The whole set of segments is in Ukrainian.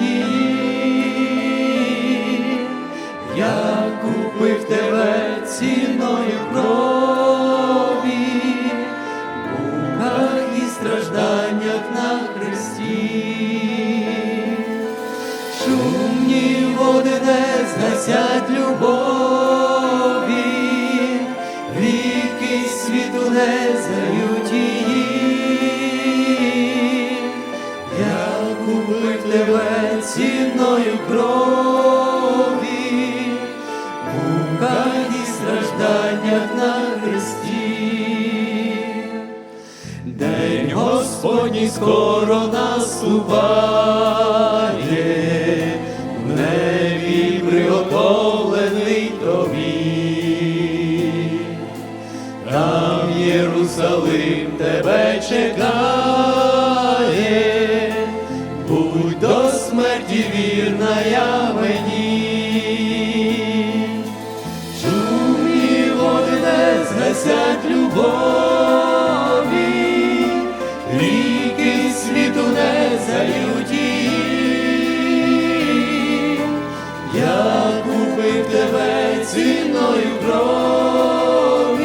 її. Я купив тебе ціною крові, муках і стражданнях на хресті. Шумні води не згасять любові, віки світу не зальють ціною крові, в і стражданнях на хресті. День Господній скоро наступає, в небі приготовлений тобі. Там Єрусалим тебе чекає, крові,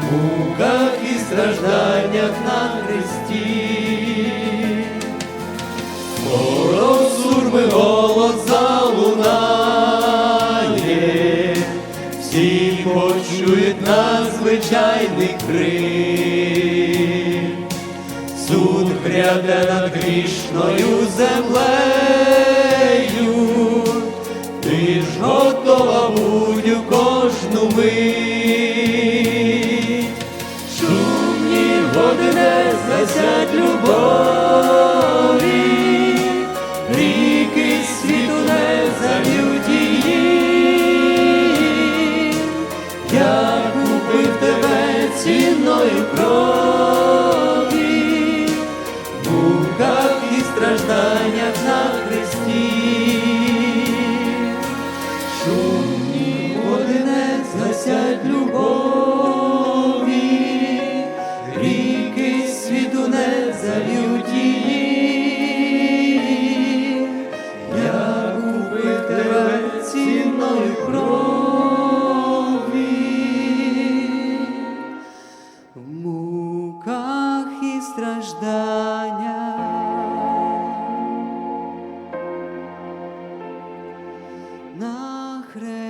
в муках і стражданнях на хресті. Скоро з сурми голос залунає, всі почують надзвичайний крик. Суд гряде над грішною землею, готова будь води не згасять любові, ріки світу не заб'ють її. Я купив тебе ціною крові, не її. Я купив тебе ціною крові, в муках і стражданнях. на хресті.